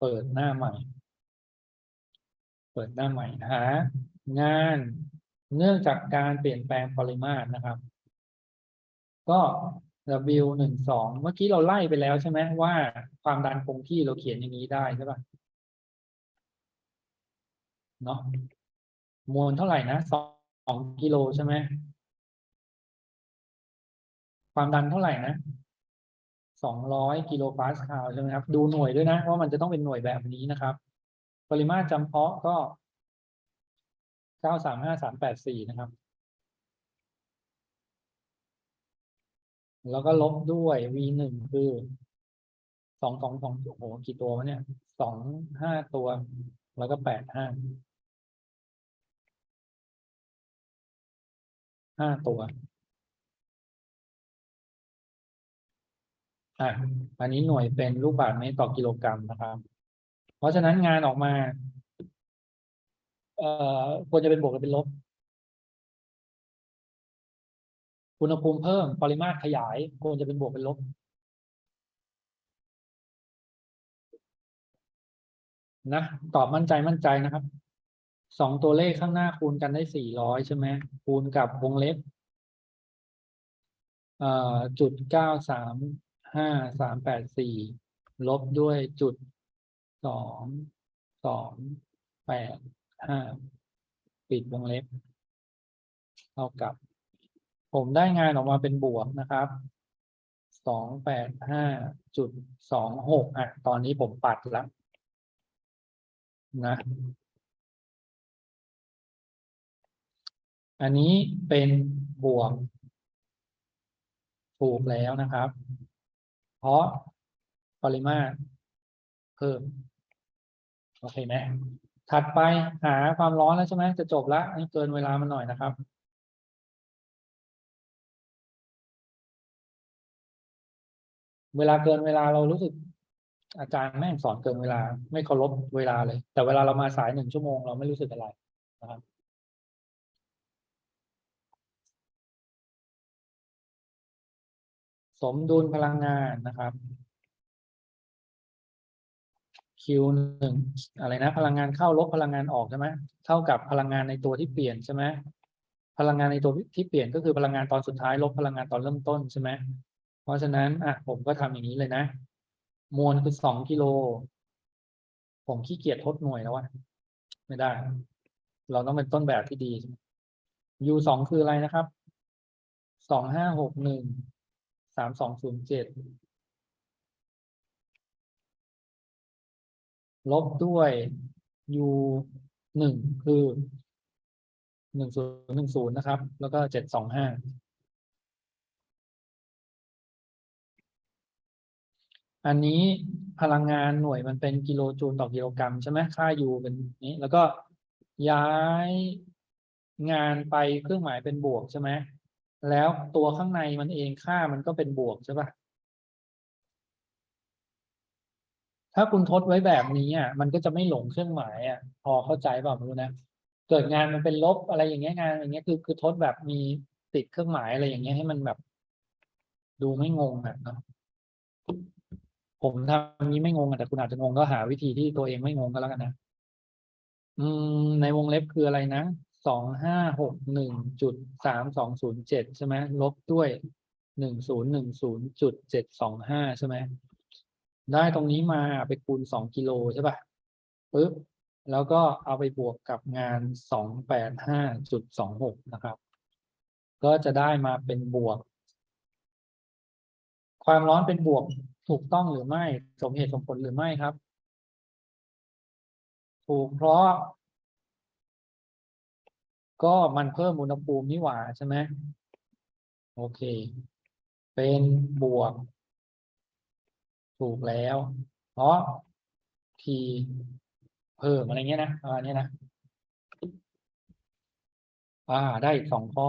เปิดหน้าใหม่ เปิดหน้าใหม่หางานเนื่องจากการเปลี่ยนแปลงปริมาตรนะครับ ก็ W หนึ่งสองเมื่อกี้เราไล่ไปแล้วใช่ไหมว่าความดันคงที่เราเขียนอย่างนี้ได้ใช่ป่ะเนาะมวลเท่าไหร่นะสองกิโลใช่ไหมความดันเท่าไหร่นะ สองร้อยกิโลปาสคาลใช่ไหมครับ ดูหน่วยด้วยนะว่ามันจะต้องเป็นหน่วยแบบนี้นะครับ ปริมาตรจำเพาะก็เก้าสามห้าสามแปดสี่นะครับ แล้วก็ลบด้วย v หนึ่งคือสองสองสองโอ้โหกี่ตัววะเนี่ยสองห้าตัว แล้วก็แปดห้าห้าตัว อะอันนี้หน่วยเป็นลูกบาศก์เมตรต่อกิโลกรัมนะครับ เพราะฉะนั้นงานออกมา เอ่อควรจะเป็นบวกหรือเป็นลบอุณหภูมิเพิ่มปริมาตรขยายควรจะเป็นบวกเป็นลบนะตอบมั่นใจมั่นใจนะครับสองตัวเลขข้างหน้าคูณกันได้สี่ร้อยใช่ไหมคูณกับวงเล็บจุดเก้าสาม ห้าสามแปดสี่ลบด้วยจุดสองสองแปดห้าปิดวงเล็บเท่ากับ ผมได้งานออกมาเป็นบวกนะครับสองแปดห้าจุดสองหกอะ ตอนนี้ผมปัดแล้วนะ อันนี้เป็นบวกถูกแล้วนะครับ เพราะปริมาตรเพิ่มโอเคไหมถัดไปหาความร้อนแล้วใช่ไหมจะจบแล้วอันนี้เกินเวลามันหน่อยนะครับเวลาเกินเวลาเรารู้สึก อาจารย์แม่งสอนเกินเวลา ไม่เคารพเวลาเลย แต่เวลาเรามาสายหนึ่งชั่วโมงเราไม่รู้สึกอะไรนะครับ สมดุลพลังงานนะครับ Q หนึ่งอะไรนะ พลังงานเข้าลบพลังงานออกใช่ไหมเท่ากับพลังงานในตัวที่เปลี่ยนใช่ไหมพลังงานในตัวที่เปลี่ยนก็คือพลังงานตอนสุดท้ายลบพลังงานตอนเริ่มต้นใช่ไหมเพราะฉะนั้นอะผมก็ทำอย่างนี้เลยนะ มวลคือสองกิโล ผมขี้เกียจทดหน่วยแล้ววะไม่ได้ เราต้องเป็นต้นแบบที่ดีใช่ไหม U สองคืออะไรนะครับสองห้าหกหนึ่ง สามสองศูนย์เจ็ดลบด้วย U หนึ่งคือหนึ่งศูนย์หนึ่งศูนย์นะครับ แล้วก็เจ็ดสองห้าอันนี้พลังงานหน่วยมันเป็นกิโลจูลต่อกิโลกรัมใช่ไหมค่า U เป็นนี้ แล้วก็ย้ายงานไปเครื่องหมายเป็นบวกใช่ไหม แล้วตัวข้างในมันเองค่ามันก็เป็นบวกใช่ปะถ้าคุณทดไว้แบบนี้อะมันก็จะไม่หลงเครื่องหมายอะ พอเข้าใจเปล่าไม่รู้นะ เกิดงานมันเป็นลบอะไรอย่างเงี้ยงานอย่างเงี้ยคือคือทดแบบมีติดเครื่องหมายอะไรอย่างเงี้ยให้มันแบบ ดูไม่งงอะเนาะผมทำนี้ไม่งงอะแต่คุณอาจจะงงก็หาวิธีที่ตัวเองไม่งงก็แล้วกันนะ อืม ในวงเล็บคืออะไรนะ สองห้าหกหนึ่งจุดสามสองศูนย์เจ็ดใช่ไหมลบด้วยหนึ่งศูนย์หนึ่งศูนย์จุดเจ็ดสองห้าใช่ไหมได้ตรงนี้มาไปคูณสองกิโลใช่ป่ะปึ๊บแล้วก็เอาไปบวกกับงานสองแปดห้าจุดสองหกนะครับ ก็จะได้มาเป็นบวก ความร้อนเป็นบวกถูกต้องหรือไม่ สมเหตุสมผลหรือไม่ครับ ถูกเพราะ ก็มันเพิ่มอุณหภูมินี่หว่าใช่ไหมโอเค เป็นบวก ถูกแล้ว เพราะทีเพิ่มอะไรเงี้ยนะประมาณนี้นะ อ่า ได้สองข้อ